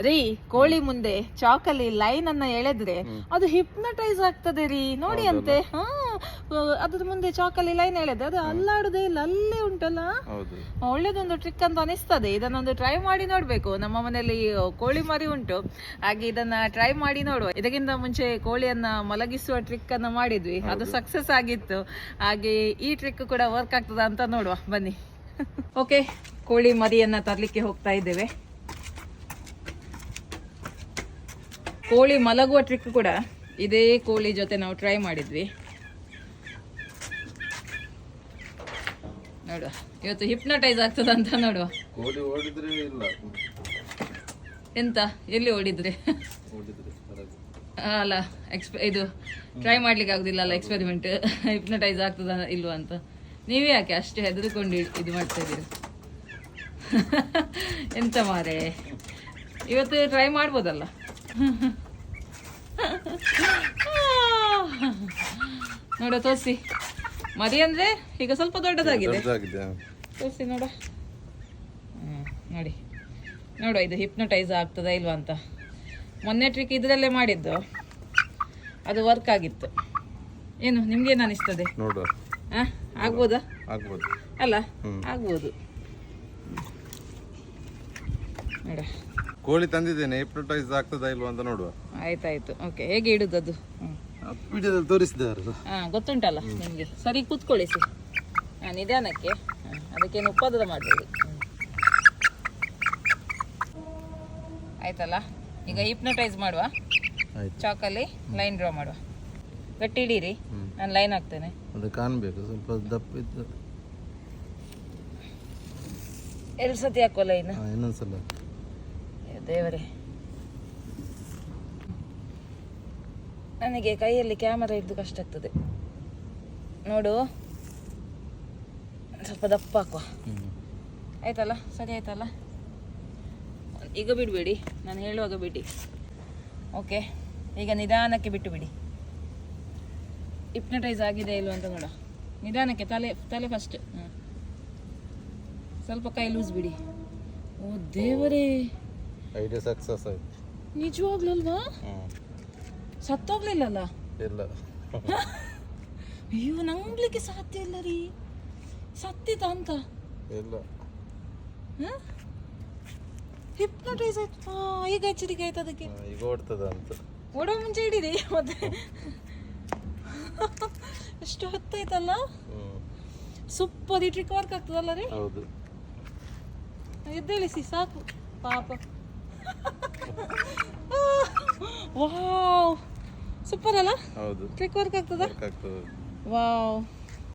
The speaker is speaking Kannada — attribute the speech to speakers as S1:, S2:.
S1: ರೀ ಕೋಳಿ ಮುಂದೆ ಚಾಕಲ್ಲಿ ಲೈನ್ ಅನ್ನ ಎಳೆದ್ರೆ ಅದು ಹಿಪ್ನಟೈಸ್ ಆಗ್ತದೆ ರೀ. ನೋಡಿ ಅಂತೆ ಹಾ ಅದ್ರ ಮುಂದೆ ಚಾಕಲ್ಲಿ ಲೈನ್ ಎಳೆದ್ರೆ ಅದು ಅಲ್ಲಾಡುದೇ ಇಲ್ಲ ಅಲ್ಲೇ ಉಂಟಲ್ಲ? ಒಳ್ಳೇದೊಂದು ಟ್ರಿಕ್ ಅಂತ ಅನಿಸ್ತದೆ. ಇದನ್ನೊಂದು ಟ್ರೈ ಮಾಡಿ ನೋಡ್ಬೇಕು. ನಮ್ಮ ಮನೆಯಲ್ಲಿ ಕೋಳಿ ಮರಿ ಉಂಟು. ಹಾಗೆ ಇದನ್ನ ಟ್ರೈ ಮಾಡಿ ನೋಡುವ. ಇದಕ್ಕಿಂತ ಮುಂಚೆ ಕೋಳಿಯನ್ನ ಮಲಗಿಸುವ ಟ್ರಿಕ್ ಅನ್ನ ಮಾಡಿದ್ವಿ. ಅದು ಸಕ್ಸಸ್ ಆಗಿತ್ತು. ಹಾಗೆ ಈ ಟ್ರಿಕ್ ಕೂಡ ವರ್ಕ್ ಆಗ್ತದ ಅಂತ ನೋಡುವ. ಬನ್ನಿ. ಓಕೆ ಕೋಳಿ ಮರಿಯನ್ನ ತರಲಿಕ್ಕೆ ಹೋಗ್ತಾ ಇದ್ದೇವೆ. ಕೋಳಿ ಮಲಗುವ ಟ್ರಿಕ್ ಕೂಡ ಇದೇ ಕೋಳಿ ಜೊತೆ ನಾವು ಟ್ರೈ ಮಾಡಿದ್ವಿ. ನೋಡುವ. ಇವತ್ತು ಹಿಪ್ನಟೈಸ್ ಆಗ್ತದ ಅಂತ ನೋಡುವ.
S2: ಕೋಳಿ ಓಡಿದ್ರೆ ಇಲ್ಲ.
S1: ಎಂತ? ಎಲ್ಲಿ ಓಡಿದ್ರೆ? ಅಲ್ಲ ಎಕ್ಸ್ಪ ಇದು ಟ್ರೈ ಮಾಡ್ಲಿಕ್ಕೆ ಆಗುದಿಲ್ಲ ಅಲ್ಲ ಎಕ್ಸ್ಪೆರಿಮೆಂಟ್ ಹಿಪ್ನಟೈಸ್ ಆಗ್ತದ ಇಲ್ವಾ ಅಂತ. ನೀವೇ ಯಾಕೆ ಅಷ್ಟು ಹೆದರ್ಕೊಂಡು ಇದು ಮಾಡ್ತಾ ಇದ್ದೀರಿ? ಎಂತ ಮಾರೇ? ಇವತ್ತು ಟ್ರೈ ಮಾಡ್ಬೋದಲ್ಲ? ನೋಡ ತೋರಿಸಿ. ಮರಿ ಅಂದ್ರೆ ಈಗ ಸ್ವಲ್ಪ ದೊಡ್ಡದಾಗಿದೆ. ತೋರಿಸಿ ನೋಡ. ನೋಡಿ. ನೋಡುವ ಇದು ಹಿಪ್ನಟೈಸ್ ಆಗ್ತದ ಇಲ್ವಾ ಅಂತ. ಮೊನ್ನೆ ಟ್ರಿಕ್ ಇದರಲ್ಲೇ ಮಾಡಿದ್ದು. ಅದು ವರ್ಕ್ ಆಗಿತ್ತು. ಏನು ನಿಮ್ಗೇನು ಅನಿಸ್ತದೆ?
S2: ನೋಡುವ?
S1: ಆಗ್ಬೋದಾ?
S2: ಆಗ್ಬೋದು.
S1: ಅಲ್ಲ. ಆಗ್ಬೋದು. ನೋಡ
S2: ಕೋಳಿ ತಂದಿದ್ದೇನೆ ಹಿಪ್ನೋಟೈಸ್ ಆಗ್ತದಾ ಇಲ್ವಾ ಅಂತ ನೋಡುವ.
S1: ಆಯ್ತಾಯ್ತು. ಓಕೆ ಹೇಗೆ ಇಡುದು ಅದು.
S2: ವಿಡಿಯೋದಲ್ಲಿ ತೋರಿಸಿದ್ದಾರೆ
S1: ಹಾ ಗೊತ್ತುಂಟಲ್ಲ ನಿಮಗೆ? ಸರಿ ಕೂತ್ಕೊಳ್ಳಿಸಿ. ಹಾ ನಿಧಾನಕ್ಕೆ. ಅದಕ್ಕೇನು ಉಪದ್ರ ಮಾಡಬೇಡಿ. ಆಯ್ತಲ್ಲ? ಈಗ ಹಿಪ್ನಟೈಸ್ ಮಾಡುವ. ಚಾಕಲ್ಲಿ ಲೈನ್ ಡ್ರಾ ಮಾಡುವ. ಗಟ್ಟಿ
S2: ಇಡೀರಿ
S1: ನಾನು ಲೈನ್ ಹಾಕ್ತೇನೆ.
S2: ಅದು ಕಾಣಬೇಕು ಸ್ವಲ್ಪ ದಪ್ಪ ಇದ್ದು.
S1: ಎರಡು ಸತಿ ಹಾಕುವ ಲೈನ್
S2: ಇನ್ನೊಂದ್ಸಲ
S1: ದೇವರೇ. ನನಗೆ ಕೈಯಲ್ಲಿ ಕ್ಯಾಮರಾ ಇದ್ದು ಕಷ್ಟ ಆಗ್ತದೆ. ನೋಡು. ಸ್ವಲ್ಪ ದಪ್ಪ ಹಾಕುವ. ಆಯ್ತಲ್ಲ? ಸರಿ ಆಯ್ತಲ್ಲ? ಈಗ ಬಿಡಬೇಡಿ. ನಾನು ಹೇಳುವಾಗ ಬಿಡಿ. ಓಕೆ ಈಗ ನಿಧಾನಕ್ಕೆ ಬಿಟ್ಟು ಬಿಡಿ. ಹಿಪ್ನಟೈಸ್ ಆಗಿದೆ ಇಲ್ವ ಅಂತ ನೋಡ. ನಿಧಾನಕ್ಕೆ, ತಲೆ ತಲೆ ಫಸ್ಟ್ ಸ್ವಲ್ಪ ಕೈ ಲೂಸ್ ಬಿಡಿ. ಓ ದೇವರೇ.
S2: ಐಡಿಯಾ ಸಕ್ಸಸ್ ಆಯ್ತು. ನಿಜವಾಗ್ಲಲ್ವಾ.
S1: ಸತ್ತೋಗ್ಲಿಲ್ಲಲ್ಲ?
S2: ಇಲ್ಲ.
S1: ಅಯ್ಯೋ ನಂಗ್ಲಿಕ್ಕೆ ಸಾಧ್ಯ ಇಲ್ಲ ರೀ. ಸತ್ತಿತ ಅಂತ?
S2: ಇಲ್ಲ.
S1: ಹಿಪ್ನೋಟೈಸ್ ಆಯ್ತು. ಈಗ ಎಚ್ಚರಿಕೆ ಆಯ್ತು ಅದಕ್ಕೆ?
S2: ಈಗ ಓಡ್ತದ ಅಂತ.
S1: ಓಡೋ ಮುಂಚೆ ಹಿಡಿರಿ ಮತ್ತೆ. ಎಷ್ಟು ಹೊತ್ತಾಯ್ತಲ್ಲ? ಸೂಪರ್ ಈ ಟ್ರಿಕ್ ವರ್ಕ್ ಆಗ್ತದಲ್ಲ ರೀ?
S2: ಹೌದು.
S1: ಎದ್ದೇಳಿಸಿ ಸಾಕು. ಪಾಪ. ವಾವ್ ಸೂಪರ್ ಅಲ್ಲ?
S2: ಹೌದು.
S1: ಟ್ರಿಕ್ ವರ್ಕ್ ಆಗ್ತದ?
S2: ವರ್ಕ್ ಆಗ್ತದೆ.
S1: ವಾವ್